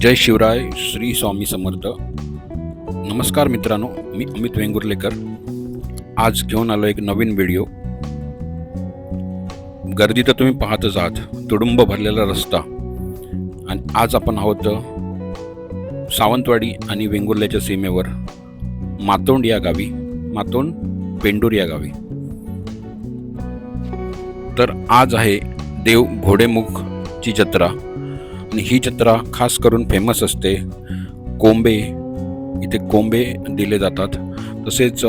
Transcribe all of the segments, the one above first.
जय शिवराय श्री स्वामी समर्थ. नमस्कार मित्रांनो मी अमित वेंगुर्लेकर. आज घेऊन आलो एक नवीन व्हिडिओ. गर्दी तर तुम्ही पाहतच आहात तुडुंब भरलेला रस्ता. आणि आज आपण आहोत सावंतवाडी आणि वेंगुर्ल्याच्या सीमेवर मातोंड या गावी मातोंड पेंडूर या गावी. तर आज आहे देव घोडेमुखची जत्रा. आणि ही जत्रा खास करून फेमस असते. कोंबे इथे कोंबे दिले जातात. तसेच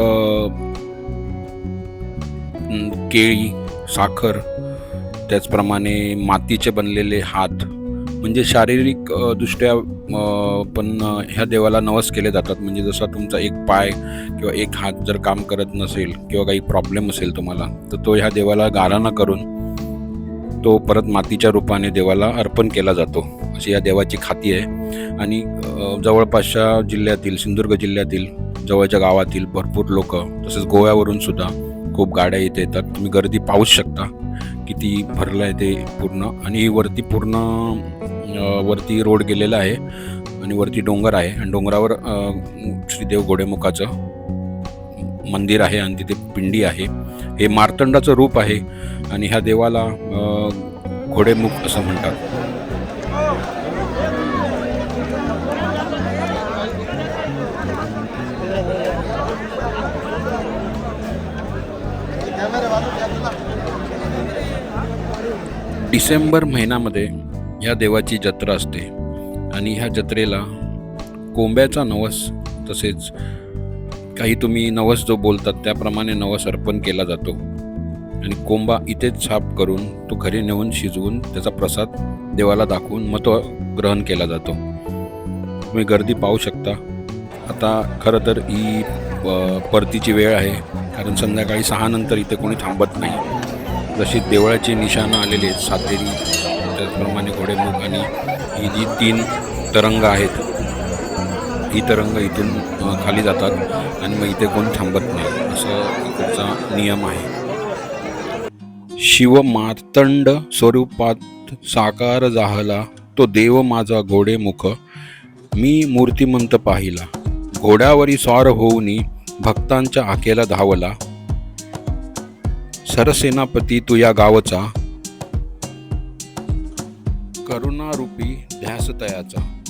केळी साखर त्याचप्रमाणे मातीचे बनलेले हात. म्हणजे शारीरिक दृष्ट्या पण ह्या देवाला नवस केले जातात. म्हणजे जसा तुमचा एक पाय किंवा एक हात जर काम करत नसेल किंवा काही प्रॉब्लेम असेल तुम्हाला तर तो ह्या देवाला गाराणा करून तो परत मातीच्या रूपाने देवाला अर्पण केला जातो. अशी या देवाची खाती आहे. आणि जवळपासच्या जिल्ह्यातील सिंधुदुर्ग जिल्ह्यातील जवळच्या गावातील भरपूर लोक तसेच गोव्यावरून सुद्धा खूप गाड्या इथे येतात. तुम्ही गर्दी पाहूच शकता. किती भरलं आहे ते पूर्ण. आणि वरती पूर्ण वरती रोड गेलेला आहे. आणि वरती डोंगर आहे. आणि डोंगरावर श्रीदेव घोडेमुखाचं मंदिर आहे आणि तिथे पिंडी आहे. हे मार्तंडाचं रूप आहे आणि ह्या देवाला घोडेमुख असं म्हणतात. डिसेंबर महिन्यामध्ये ह्या देवाची जत्रा असते. आणि ह्या जत्रेला कोंब्याचा नवस तसेच काही तुम्ही नवस जो बोलतात त्याप्रमाणे नवस अर्पण केला जातो. आणि कोंबा इथेच साफ करून तो घरी नेऊन शिजवून त्याचा प्रसाद देवाला दाखवून मग तो ग्रहण केला जातो. तुम्ही गर्दी पाहू शकता. आता खरं तर ही परतीची वेळ आहे कारण संध्याकाळी सहा नंतर इथे कोणी थांबत नाही. जशी देवळाची निशाणं आलेली आहेत सातेरी त्याचप्रमाणे घोडेमुख आणि ही जी तीन तरंग आहेत ही तरंग इथून खाली जातात. आणि मग इथे कोण थांबत नाही. असं इकडचा नियम आहे. शिव मार्तंड स्वरूपात साकार जाहला तो देव माझा घोडेमुख. मी मूर्तिमंत पाहिला. घोड्यावरी स्वार होऊनी भक्तांच्या आकेला धावला. सरसेनापती तुया या गावचा. करुणारूपी ध्यासतयाचा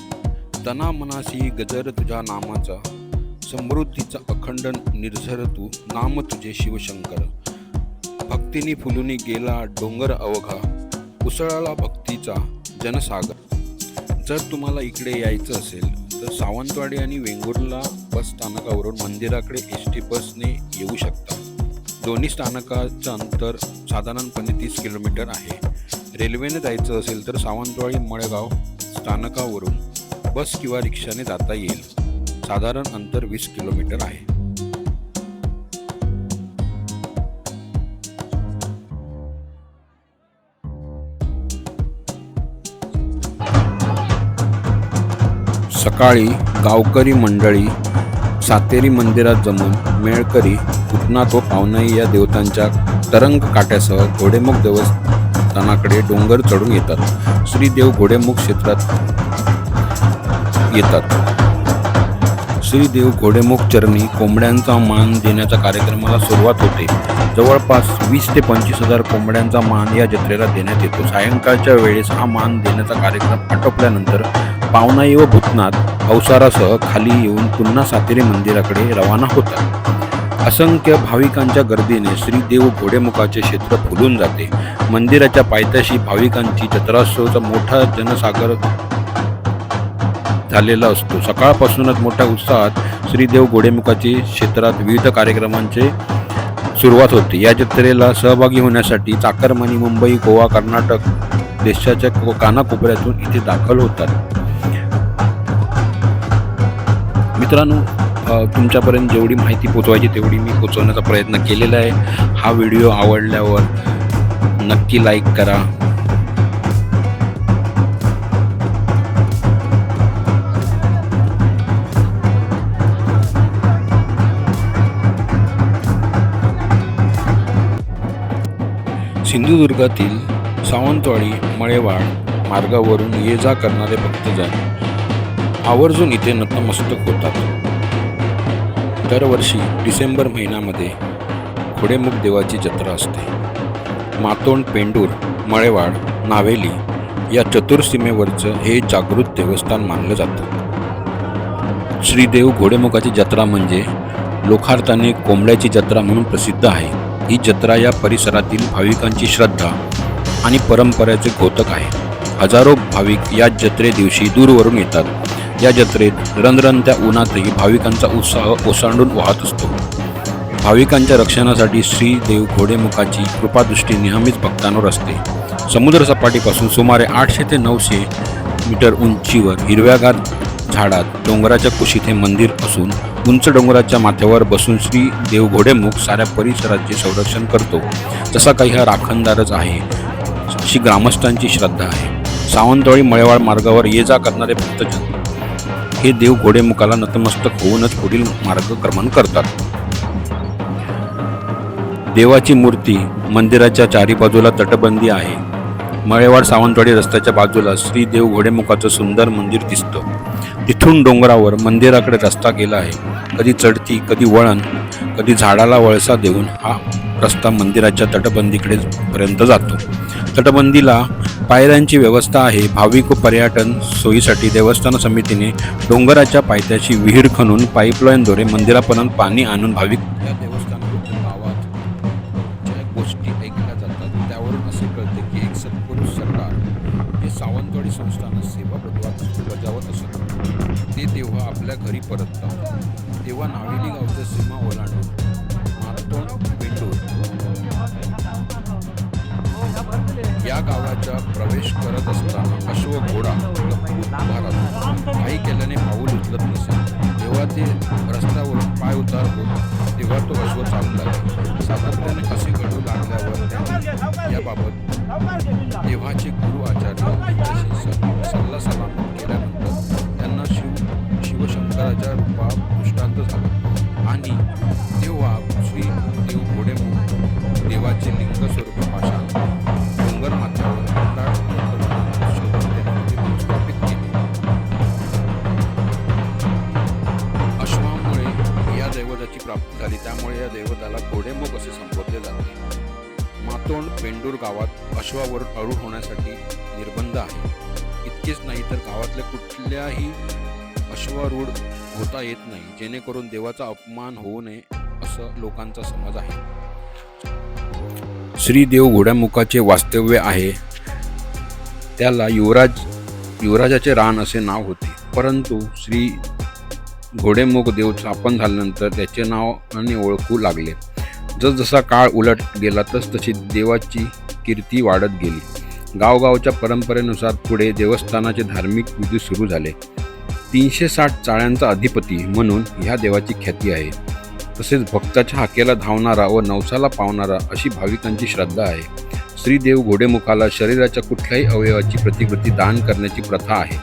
तना मनासी गजर तुझ्या नामाचा. समृद्धीचा अखंड निर्झर तू नाम तुझे शिवशंकर. भक्तीनी फुलुनी गेला डोंगर अवघा. उसळाला भक्तीचा जनसागर. जर तुम्हाला इकडे यायचं असेल तर सावंतवाडी आणि वेंगुर्ला बस स्थानकावरून मंदिराकडे एस टी बसने येऊ शकता. दोन्ही स्थानकाचं अंतर साधारणपणे तीस किलोमीटर आहे. रेल्वेने जायचं असेल तर सावंतवाडी मळगाव स्थानकावरून बस किंवा रिक्षाने जाता येईल. साधारण अंतर वीस किलोमीटर आहे. सकाळी गावकरी मंडळी सातेरी मंदिरात जमून मेळकरी पुतना तो पावनाई या देवतांच्या तरंग काट्यासह घोडेमुख देवस्थानाकडे डोंगर चढून येतात. श्री देव घोडेमुख क्षेत्रात येतात. श्रीदेव घोडेमुख चरणी कोंबड्यांचा मान देण्याच्या कार्यक्रमाला सुरुवात होते. जवळपास वीस ते पंचवीस हजार कोंबड्यांचा मान या जत्रेला देण्यात येतो. सायंकाळच्या वेळेस हा मान देण्याचा कार्यक्रम आटोपल्यानंतर पावनाई व भूतनाथ अवसारासह खाली येऊन पुन्हा सातेरी मंदिराकडे रवाना होतात. असंख्य भाविकांच्या गर्दीने श्रीदेव घोडेमुखाचे क्षेत्र फुलून जाते. मंदिराच्या पायथ्याशी भाविकांची जत्रात्सवचा मोठा जनसागर झालेला असतो. सकाळपासूनच मोठ्या उत्साहात श्रीदेव घोडेमुखाची क्षेत्रात विविध कार्यक्रमांचे सुरुवात होते. या जत्रेला सहभागी होण्यासाठी चाकरमानी मुंबई गोवा कर्नाटक देशाच्या कानाकोपऱ्यातून इथे दाखल होतात. मित्रांनो तुमच्यापर्यंत जेवढी माहिती पोचवायची तेवढी मी पोचवण्याचा प्रयत्न केलेला आहे. हा व्हिडिओ आवडल्यावर नक्की लाईक करा. सिंधुदुर्गातील सावंतवाडी मळेवाड मार्गावरून ये जा करणारे भक्तजन आवर्जून इथे नतमस्तक होतात. दरवर्षी डिसेंबर महिन्यामध्ये घोडेमुख देवाची जत्रा असते. मातोंड पेंडूर मळेवाड नावेली या चतुर्सीमेवरचं हे जागृत देवस्थान मानलं जातं. श्रीदेव घोडेमुखाची जत्रा म्हणजे लोखार्थाने कोंबड्याची जत्रा म्हणून प्रसिद्ध आहे. ही जत्रा या परिसरातील भाविकांची श्रद्धा आणि परंपरेचे घोतक आहे. हजारो भाविक या जत्रे दिवशी दूरवरून येतात. या जत्रेत रणरणत्या उन्हातही भाविकांचा उत्साह ओसांडून वाहत असतो. भाविकांच्या रक्षणासाठी श्री देव घोडेमुखाची कृपादृष्टी नेहमीच भक्तांवर असते. समुद्रसपाटीपासून सुमारे आठशे ते नऊशे मीटर उंचीवर हिरव्यागार झाडात डोंगराच्या कुशीत हे मंदिर असून उंच डोंगराच्या माथ्यावर बसून श्री देव घोडेमुख साऱ्या परिसराचे संरक्षण करतो. जसा काही हा राखणदारच आहे. अशी ग्रामस्थांची श्रद्धा आहे. सावंतवाडी मळेवाड मार्गावर ये जा करणारे भक्तजन हे देव घोडेमुखाला नतमस्तक होऊनच पुढील मार्गक्रमण करतात. देवाची मूर्ती मंदिराच्या चारी बाजूला तटबंदी आहे. मळेवाड सावंतवाडी रस्त्याच्या बाजूला श्री देव घोडेमुखाचं सुंदर मंदिर दिसतं. तिथून डोंगरावर मंदिराकडे रस्ता गेला आहे. कधी चढती कधी वळण कधी झाडाला वळसा देऊन हा रस्ता मंदिराच्या तटबंदीकडे पर्यंत जातो. तटबंदीला पायऱ्यांची व्यवस्था आहे. भाविक व पर्यटन सोयीसाठी देवस्थान समितीने डोंगराच्या पायथ्याची विहीर खणून पाईपलाईनद्वारे मंदिरापर्यंत पाणी आणून भाविक अंगणवाडी सावंतवाडी संस्थानास सेवा बजावत बजावत असत ते तेव्हा आपल्या घरी परततात. तेव्हा नावेली गावच्या सीमा ओलांडून मातोंड पेंडूर या गावाचा प्रवेश करत असताना अश्व घोडा लपून काही केल्याने पाऊल उचलत नसेल तेव्हा ते रस्त्यावरून पाय उतारतो तेव्हा तो अश्व चालू लागला सातत्याने असे घडू लागल्यावर याबाबत मातोंड पेंडूर गावात अश्वावर अळू होण्यासाठी निर्बंध आहे. इतकेच नाही तर गावातल्या कुठल्याही अश्वारूढ होता येत नाही जेणेकरून देवाचा अपमान होऊ नये असं लोकांचा समज आहे. श्री देव घोड्यामुखाचे वास्तव्य आहे. त्याला युवराज युवराजाचे रान असे नाव होते. परंतु श्री घोडेमुख देव स्थापन झाल्यानंतर त्याचे नाव आणि ओळखू लागले. जसजसा काळ उलट गेला तसतशी देवाची कीर्ती वाढत गेली. गावगावच्या परंपरेनुसार पुढे देवस्थानाचे धार्मिक विधी सुरू झाले. तीनशे साठ चाळ्यांचा अधिपती म्हणून ह्या देवाची ख्याती आहे. तसेच भक्ताच्या हाकेला धावणारा व नवसाला पावणारा अशी भाविकांची श्रद्धा आहे. श्रीदेव घोडेमुखाला शरीराच्या कुठल्याही अवयवाची प्रतिकृती दान करण्याची प्रथा आहे.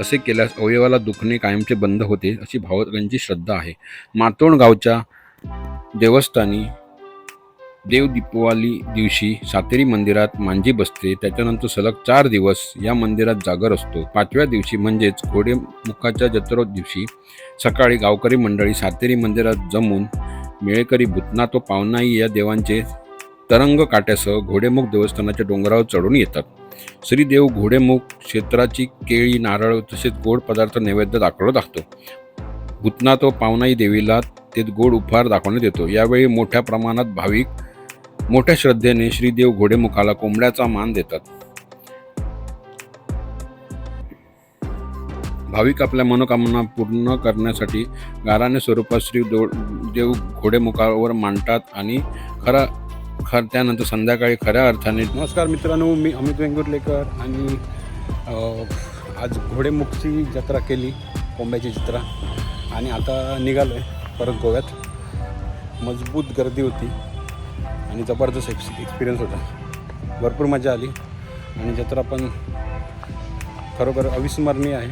तसे केल्यास अवयवाला दुखणे कायमचे बंद होते अशी भावकांची श्रद्धा आहे. मातोंड गावच्या देवस्थानी देव दीपावली दिवशी सातेरी मंदिरात मांजी बसते. त्याच्यानंतर सलग चार दिवस या मंदिरात जागर असतो. पाचव्या दिवशी म्हणजेच घोडेमुखाच्या जत्रो दिवशी सकाळी गावकरी मंडळी सातेरी मंदिरात जमून मेळकरी भूतनाथ व पावनाई या देवांचे तरंग काट्यासह घोडेमुख देवस्थानाच्या डोंगरावर चढून येतात. श्रीदेव घोडेमुख क्षेत्राची केळी नारळ तसेच गोड पदार्थ नैवेद्य दाखवत असतो भूतनाथ व पावनाई देवीला ते गोड उपहार दाखवण्यात येतो. यावेळी मोठ्या प्रमाणात भाविक मोठ्या श्रद्धेने श्रीदेव घोडेमुखाला कोंबड्याचा मान देतात. भाविक आपल्या मनोकामना पूर्ण करण्यासाठी गाराने स्वरूपात श्री देव घोडेमुखावर मांडतात आणि खरा खर त्यानंतर संध्याकाळी खऱ्या अर्थाने नमस्कार मित्रांनो मी अमित वेंगुर्लेकर आणि आज घोडेमुखची जत्रा केली कोंब्याची जत्रा. आणि आता निघालो आहे परत गोव्यात. मजबूत गर्दी होती. आणि जबरदस्त एक्स एक्सपिरियन्स होता. भरपूर मजा आली. आणि जत्रा पण खरोखर अविस्मरणीय आहे.